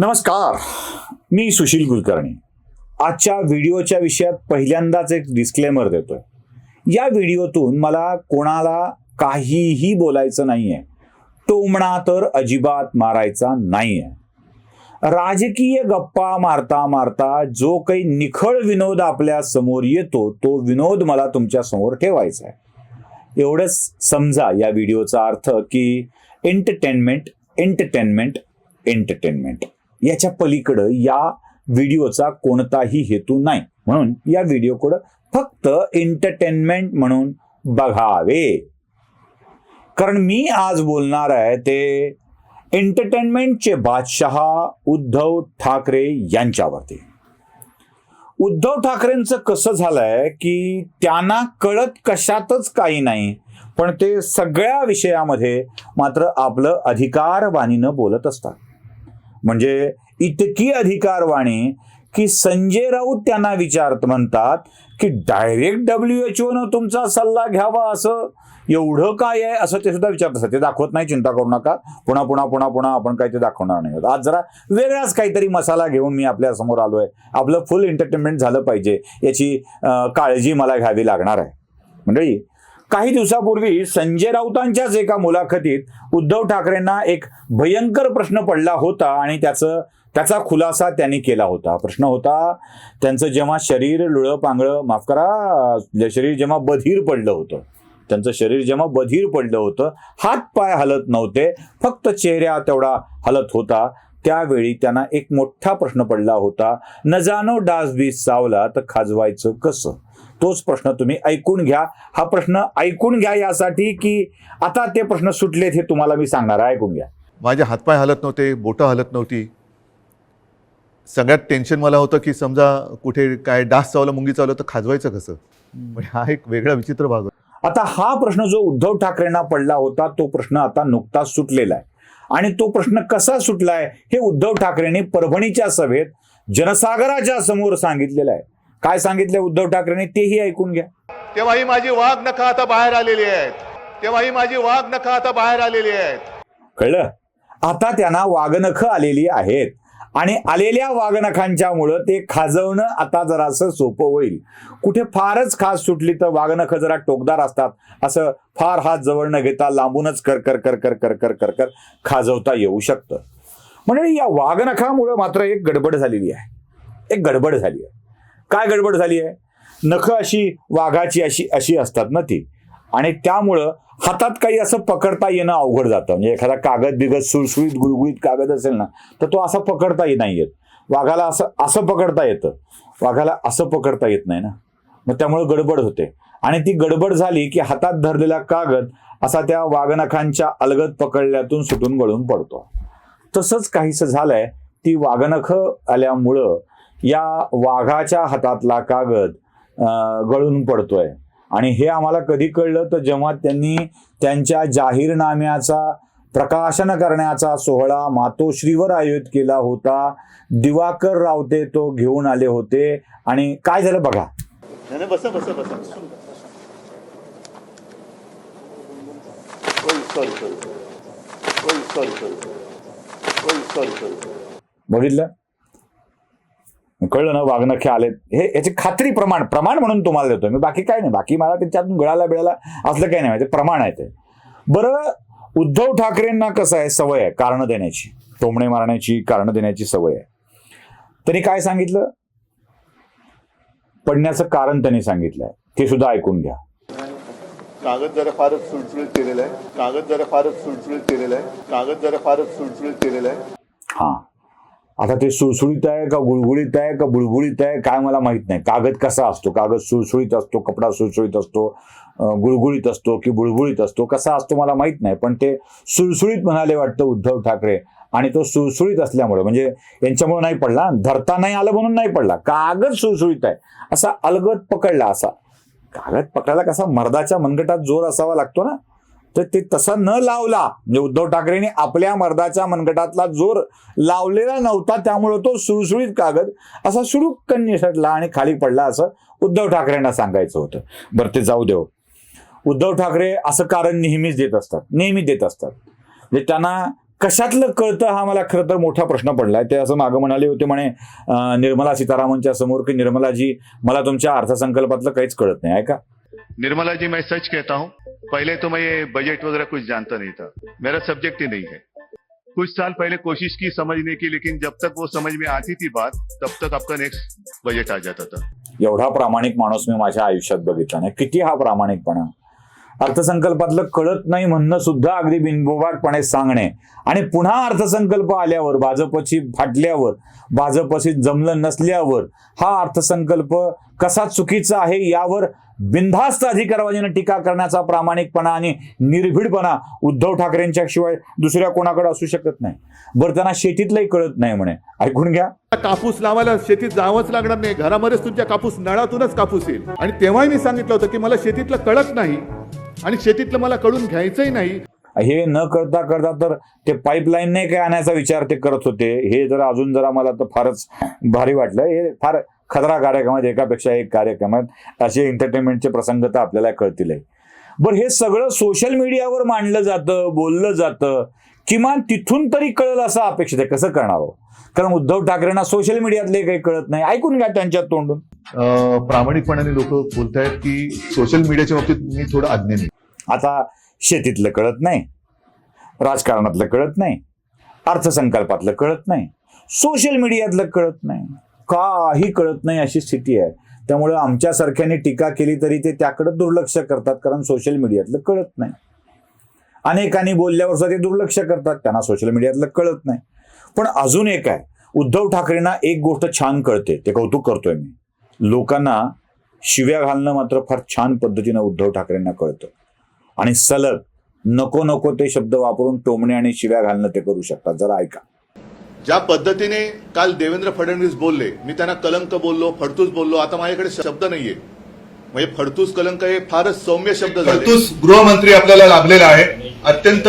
नमस्कार मी सुशील कुलकर्णी. आजच्या व्हिडिओच्या विषयात पहिल्यांदाच एक डिस्क्लेमर देतोय. या व्हिडिओतून मला कोणाला काहीही बोलायचं नाहीये. टोमणा तर अजिबात मारायचा नाहीये. राजकीय गप्पा मारता मारता जो काही निखळ विनोद आपल्यासमोर येतो तो विनोद मला तुमच्यासमोर ठेवायचा आहे एवढंच समजा या व्हिडिओचा अर्थ की एंटरटेनमेंट एंटरटेनमेंट एंटरटेनमेंट याच्या पलीकडं या व्हिडिओचा कोणताही हेतू नाही. म्हणून या व्हिडिओकडं फक्त एंटरटेनमेंट म्हणून बघावे. कारण मी आज बोलणार आहे ते एंटरटेनमेंटचे बादशहा उद्धव ठाकरे यांच्यावरती. उद्धव ठाकरेंचं कसं झालंय की त्यांना कळत कशातच काही नाही पण ते सगळ्या विषयामध्ये मात्र आपलं अधिकारवाणीनं बोलत असतात. म्हणजे इतकी अधिकारवाणी की संजय राऊत त्यांना विचारत म्हणतात की डायरेक्ट डब्ल्यू एच ओनं तुमचा सल्ला घ्यावा असं. एवढं काय आहे असं ते सुद्धा विचारत असतात. ते दाखवत नाही चिंता करू नका. पुन्हा पुन्हा पुन्हा पुन्हा आपण काही ते दाखवणार नाही. आज जरा वेगळाच काहीतरी मसाला घेऊन मी आपल्यासमोर आलोय. आपलं फुल एंटरटेनमेंट झालं पाहिजे. याची काळजी मला घ्यावी लागणार आहे. मंडळी काही दिवसापूर्वी संजय राऊतांच्याच एका मुलाखतीत उद्धव ठाकरेंना एक भयंकर प्रश्न पडला होता आणि त्याचं त्याचा खुलासा त्यांनी केला होता. प्रश्न होता त्यांचं जेव्हा शरीर लुळं पांगळं माफ करा शरीर जेव्हा बधीर पडलं होतं त्यांचं शरीर जेव्हा बधीर पडलं होतं हात पाय हलत नव्हते फक्त चेहऱ्या तेवढा हलत होता. त्यावेळी त्यांना एक मोठा प्रश्न पडला होता न डास बीस चावला तर खाजवायचं कसं? तोच प्रश्न तुम्ही ऐकून घ्या. हा प्रश्न ऐकून घ्या यासाठी की आता ते प्रश्न सुटलेत हे तुम्हाला मी सांगणार आहे. ऐकून घ्या. माझे हातपाय हलत नव्हते बोटं हलत नव्हती. सगळ्यात टेन्शन मला होतं की समजा कुठे काय डास चावलं मुंगी चावलं तर खाजवायचं कसं? म्हणजे हा एक वेगळा विचित्र भाग होता. आता हा प्रश्न जो उद्धव ठाकरेंना पडला होता तो प्रश्न आता नुकताच सुटलेला आहे. आणि तो प्रश्न कसा सुटलाय हे उद्धव ठाकरेंनी परभणीच्या सभेत जनसागराच्या समोर सांगितलेलं आहे. काय सांगितलंय उद्धव ठाकरेंनी तेही ऐकून घ्या. तेव्हा ही माझी वाघ नखा आता बाहेर आलेली आहेत. तेव्हा ही माझी वाघ नखा आता बाहेर आलेली आहेत. कळलं? आता त्यांना वाघनख आलेली आहेत. आणि आलेल्या वाघनखांच्यामुळं ते खाजवणं आता जरासं सोपं होईल. कुठे फारच खास सुटली तर वाघनख जरा टोकदार असतात. असं फार हात जवळ न घेता लांबूनच कर कर कर कर कर कर कर कर खाजवता येऊ शकतं. म्हणजे या वाघनखामुळं मात्र एक गडबड झालेली आहे. एक गडबड झाली आहे. काय गडबड झाली आहे? नखं अशी वाघाची अशी अशी असतात ना ती. आणि त्यामुळं हातात काही असं पकडता येणं अवघड जातं. म्हणजे एखादा कागद बिगद सुळसुळीत गुळगुळीत कागद असेल ना तर तो असा पकडता येत नाही येत. वाघाला असं असं पकडता येतं. वाघाला असं पकडता येत नाही ना. मग त्यामुळं गडबड होते. आणि ती गडबड झाली की हातात धरलेला कागद असा त्या वाघनखांच्या अलगद पकडल्यातून सुटून गळून पडतो. तसंच काहीसं झालंय. ती वाघनखं आल्यामुळं या वाघाच्या हातातला कागद गळून पडतोय. आणि हे आम्हाला कधी कळलं? तर जेव्हा त्यांनी त्यांच्या जाहीरनाम्याचा प्रकाशन करण्याचा सोहळा मातोश्रीवर आयोजित केला होता दिवाकर रावते तो घेऊन आले होते. आणि काय झालं बघा. बसा बसा बसा. बघितलं? कळलं ना वाघनखे आलेत हे याची खात्री प्रमाण प्रमाण म्हणून तुम्हाला देतोय. मी बाकी काय नाही. बाकी मला त्याच्यातून गळाला बिळाला असलं काही नाही. ते प्रमाण आहे ते. बरं उद्धव ठाकरेंना कसं आहे सवय आहे? कारणं देण्याची. टोमणे मारण्याची कारणं देण्याची सवय आहे. त्यांनी काय सांगितलं? पडण्याचं कारण त्यांनी सांगितलंय. ते सुद्धा ऐकून घ्या. कागद जरा फारच सुळसुळीत केलेला आहे. कागद जरा फारच सुळसुळीत केलेला आहे. कागद जरा फारच सुळसुळीत केलेला आहे. हा. आता ते सुळसुळीत आहे का गुळगुळीत आहे का बुळबुळीत आहे? काय मला माहीत नाही. कागद कसा असतो? कागद सुळसुळीत असतो कपडा सुळसुळीत असतो गुळगुळीत असतो की बुळबुळीत असतो? कसा असतो मला माहीत नाही. पण ते सुळसुळीत म्हणाले वाटतं उद्धव ठाकरे. आणि तो सुळसुळीत असल्यामुळे म्हणजे यांच्यामुळे नाही पडला धरता नाही आलं म्हणून नाही पडला. कागद सुळसुळीत आहे. असा अलगद पकडला असा. कागद पकडायला कसा मर्दाच्या मनगटात जोर असावा लागतो ना? तर ते तसा न लावला म्हणजे उद्धव ठाकरेंनी आपल्या मर्दाच्या मनगटातला जोर लावलेला नव्हता त्यामुळे तो सुळसुळीत कागद असा सुडुक्कन निसटला आणि खाली पडला असं उद्धव ठाकरेंना सांगायचं होतं. बरं ते जाऊ देव. उद्धव ठाकरे असं कारण नेहमीच देत असतात नेहमी देत असतात. म्हणजे त्यांना कशातलं कळतं हा मला खरं तर मोठा प्रश्न पडलाय. ते असं मागं म्हणाले होते म्हणे निर्मला सीतारामनच्या समोर की निर्मलाजी मला तुमच्या अर्थसंकल्पातलं काहीच कळत नाही ऐका. निर्मला जी मैं सच कहता हूँ पहले तो मैं ये बजट वगैरह कुछ जानता नहीं था। मेरा सब्जेक्ट ही नहीं है। कुछ साल पहले कोशिश की समझने की लेकिन जब तक वो समझ में आती थी बात तब तक आपका नेक्स्ट बजट आ जाता था। एवढा प्रामाणिक माणूस मी माझ्या आयुष्यात बघितला नाही. किती हा प्रामाणिकपणा. अर्थसंकल्पातलं कळत नाही म्हणणं सुद्धा अगदी बिनबोबाटपणे सांगणे. आणि पुन्हा अर्थसंकल्प आल्यावर भाजपची फाटल्यावर भाजपशी जमलं नसल्यावर हा अर्थसंकल्प कसा चुकीचा आहे यावर बिनधास्त अधिकारवादीनं टीका करण्याचा प्रामाणिकपणा आणि निर्भीडपणा उद्धव ठाकरेंच्या शिवाय दुसऱ्या कोणाकडे असू शकत नाही. बरं त्यांना शेतीतलंही कळत नाही म्हणे. ऐकून घ्या. कापूस लावायला शेतीत जावंच लागणार नाही. घरामध्येच तुमच्या कापूस नळातूनच कापूस येईल. आणि तेव्हाही मी सांगितलं होतं की मला शेतीतलं कळत नाही. आणि शेतीतलं मला कळून घ्यायचंही नाही. हे न करता करता तर ते पाईपलाईन नाही काय आणायचा विचार ते करत होते. हे जरा अजून जरा मला तर फारच भारी वाटलं. हे फार खतरा कार्यक्रम आहेत. एकापेक्षा एक कार्यक्रम आहेत. असे एंटरटेनमेंटचे प्रसंग तर आपल्याला कळतील बरं हे सगळं सोशल मीडियावर मांडलं जातं बोललं जातं. किमान तिथून तरी कळलं असं अपेक्षित आहे. कसं करणार हो? कारण उद्धव ठाकरेंना सोशल मीडियातले काही कळत नाही. ऐकून घ्या त्यांच्या तोंडून. प्रामाणिकपणाने लोक बोलतायत की सोशल मीडियाच्या बाबतीत मी थोडं अज्ञानी आता शेतीतलं कळत नाही. राजकारणातलं कळत नाही. अर्थसंकल्पातलं कळत नाही. सोशल मीडियातलं कळत नाही. काही कळत नाही अशी स्थिती आहे. त्यामुळे आमच्यासारख्याने टीका केली तरी ते त्याकडे दुर्लक्ष करतात कारण सोशल मीडियातलं कळत नाही. अनेकांनी बोलल्यावर सुद्धा ते दुर्लक्ष करतात त्यांना सोशल मीडियातलं कळत नाही. पण अजून एक आहे उद्धव ठाकरेंना एक गोष्ट छान कळते ते कौतुक करतोय मी. लोकांना शिव्या घालणं मात्र फार छान पद्धतीनं उद्धव ठाकरेंना कळतं. आणि सलग नको नको ते शब्द वापरून टोमणे आणि शिव्या घालणं ते करू शकतात जरा ऐका. ज्या पद्धतीने काल देवेंद्र फडणवीस बोलले मी त्यांना कलंक बोललो फडतूस बोललो आता माझ्याकडे शब्द नाहीये. म्हणजे फडतूस कलंक हे फारच सौम्य शब्द झाले. फडतूस गृहमंत्री आपल्याला लाभलेला आहे. अत्यंत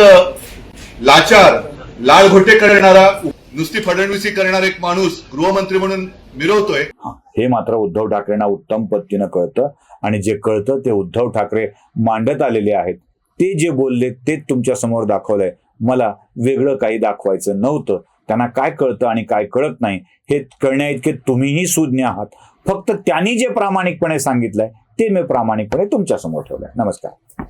लाचार लालघोटे करणारा नुसती फडणवीसी करणारा एक माणूस गृहमंत्री म्हणून मिरवतोय. हे मात्र उद्धव ठाकरेंना उत्तम पद्धतीनं कळतं आणि जे कळतं ते उद्धव ठाकरे मांडत आलेले आहेत. ते जे बोलले तेच तुमच्यासमोर दाखवलंय. मला वेगळं काही दाखवायचं नव्हतं. त्यांना काय कळतं आणि काय कळत नाही हे कळण्या इतके तुम्हीही सुज्ञ आहात. फक्त त्यांनी जे प्रामाणिकपणे सांगितलंय ते मी प्रामाणिकपणे तुमच्यासमोर ठेवलंय. नमस्कार.